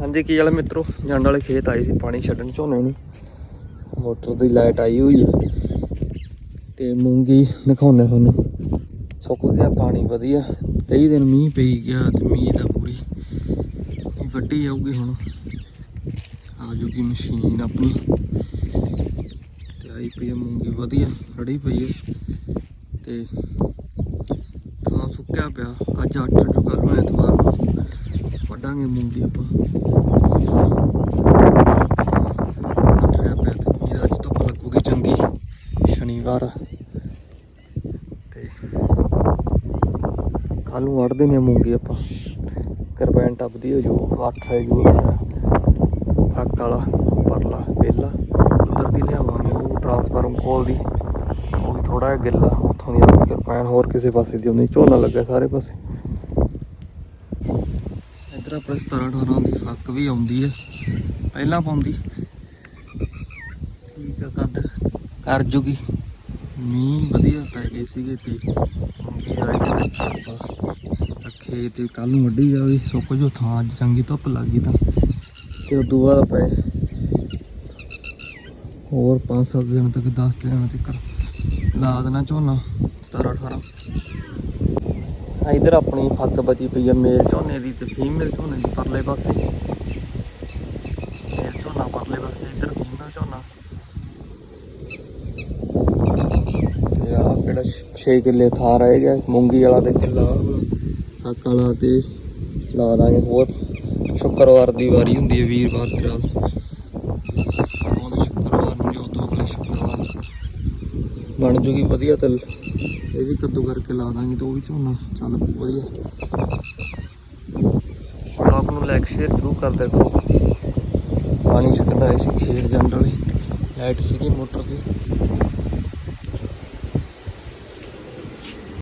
ਹਾਂਜੀ, ਕੀ ਵਾਲੇ ਮਿੱਤਰੋ? ਜੰਡ ਵਾਲੇ ਖੇਤ ਆਏ ਸੀ ਪਾਣੀ ਛੱਡਣ, ਝੋਨੇ ਨੂੰ। ਮੋਟਰ ਦੀ ਲਾਈਟ ਆਈ ਹੋਈ ਆ। ਤੇ ਮੂੰਗੀ ਦਿਖਾਉਣੇ ਤੁਹਾਨੂੰ। ਸੁੱਕ ਗਿਆ ਪਾਣੀ, ਵਧੀਆ। ਕਈ ਦਿਨ ਮੀਂਹ ਪਈ ਗਿਆ ਤੇ ਮੀਂਹ ਦਾ ਪੂਰੀ ਇਹ ਵੱਡੀ ਆਊਗੀ ਹੁਣ। ਆ ਜੂਗੀ ਮਸ਼ੀਨ ਆਪਣੀ। ਤੇ ਆਈ ਪਈ ਆ ਮੂੰਗੀ, ਵਧੀਆ। ਰੜੀ ਪਈ ਹੈ ਤੇ ਥਾਂ ਸੁੱਕਿਆ ਪਿਆ। ਅੱਜ ਅੱਠ ਜੋ ਕੱਲ ਨੂੰ ਐਤਵਾਰ ਨੂੰ ਵੱਢਾਂਗੇ ਮੂੰਗੀ ਆਪਾਂ ਅੱਠਿਆ ਪਿਆ ਤੇ ਮੀਂਹ ਅੱਜ ਧੁੱਪ ਲੱਗੂਗੀ ਚੰਗੀ ਸ਼ਨੀਵਾਰ ਤੇ ਕੱਲ ਨੂੰ ਵੱਢ ਦੇਣੀ ਮੂੰਗੀ ਆਪਾਂ। ਕਰਬੈਨ ਟੱਪਦੀ ਹੋ ਜੋ, ਅੱਠ ਹੈ ਜੋ। ਫੱਕ ਵਾਲਾ ਪਰਲਾ ਪਹਿਲਾ ਉਧਰ ਦੀ ਲਿਆਵਾਂਗੇ, ਉਹ ਟਰਾਂਸਫਾਰਮ ਕੋਲ ਦੀ। ਉਹ ਵੀ ਥੋੜਾ ਜਿਹਾ ਗਿੱਲਾ, ਉੱਥੋਂ ਦੀ ਆਪਣੀ ਕਰਬੈਨ ਹੋਰ ਕਿਸੇ ਪਾਸੇ ਦੀ ਉਹਨੇ ਝੋਨਾ ਲੱਗਾ ਸਾਰੇ ਪਾਸੇ। ਇੱਧਰ ਆਪਣੇ 17 18 ਦੀ ਫੱਕ ਵੀ ਆਉਂਦੀ ਹੈ ਪਹਿਲਾਂ ਪਾਉਂਦੀ। ਠੀਕ ਆ, ਕੱਦ। ਕਰ ਜੂਗੀ। ਮੀਂਹ ਵਧੀਆ ਪੈ ਗਏ ਸੀਗੇ ਤੇ ਰੱਖੇ ਤੇ ਕੱਲ ਨੂੰ ਵੱਢੀ ਜਾਵੇ, ਸੁੱਕ ਜੋ ਥਾਂ, ਅੱਜ ਚੰਗੀ ਧੁੱਪ ਲੱਗ ਗਈ ਤਾਂ। ਤੇ ਉਦੋਂ ਬਾਅਦ ਪਏ ਹੋਰ 5-7 ਦਿਨ ਤੱਕ 10 ਦਿਨਾਂ ਤੱਕ ਲਾ ਦੇਣਾ ਝੋਨਾ 17 18 ਇਧਰ ਆਪਣੀ ਫੱਕ ਬਚੀ ਪਈ ਆ, ਮੇਲ ਝੋਨੇ ਦੀ ਤੇ ਫੀਮੇਲ ਝੋਨੇ ਦੀ ਪਰਲੇ ਪਾਸੇ। ਮੇਲ ਝੋਨਾ ਪਰਲੇ ਪਾਸੇ ਇਧਰ ਫੀਮੇਲ ਝੋਨਾ ਤੇ 6 ਕਿੱਲੇ ਥਾਂ ਰਹਿ ਗਿਆ ਮੂੰਗੀ ਵਾਲਾ ਤੇ ਕਿੱਲਾ ਹੱਕ ਵਾਲਾ ਤੇ ਲਾ ਦਾਂਗੇ ਹੋਰ। ਸ਼ੁੱਕਰਵਾਰ ਦੀ ਵਾਰੀ ਹੁੰਦੀ ਹੈ ਵੀਰਵਾਰ ਦੀ ਰਾਤ ਆਉਂਦੇ ਸ਼ੁੱਕਰਵਾਰ ਨੂੰ ਜੋ ਦੋ ਅਗਲੇ ਸ਼ੁੱਕਰਵਾਰ ਬਣ ਜੂਗੀ ਵਧੀਆ ਤਲ। ਇਹ ਵੀ ਕੱਦੂ ਕਰਕੇ ਲਾ ਦਾਂਗੇ ਤੇ ਉਹ ਵੀ ਝੋਨਾ। ਚੱਲ ਪਊ ਵਧੀਆ ਬਲੌਗ ਨੂੰ ਲਾਈਕ ਸ਼ੇਅਰ ਜ਼ਰੂਰ ਕਰ ਦਿਆ ਪਾਣੀ ਛੱਡਦਾ ਆਏ ਸੀ ਖੇਤ ਜੰਡ ਲਾਈਟ ਸੀਗੀ ਮੋਟਰ ਦੀ।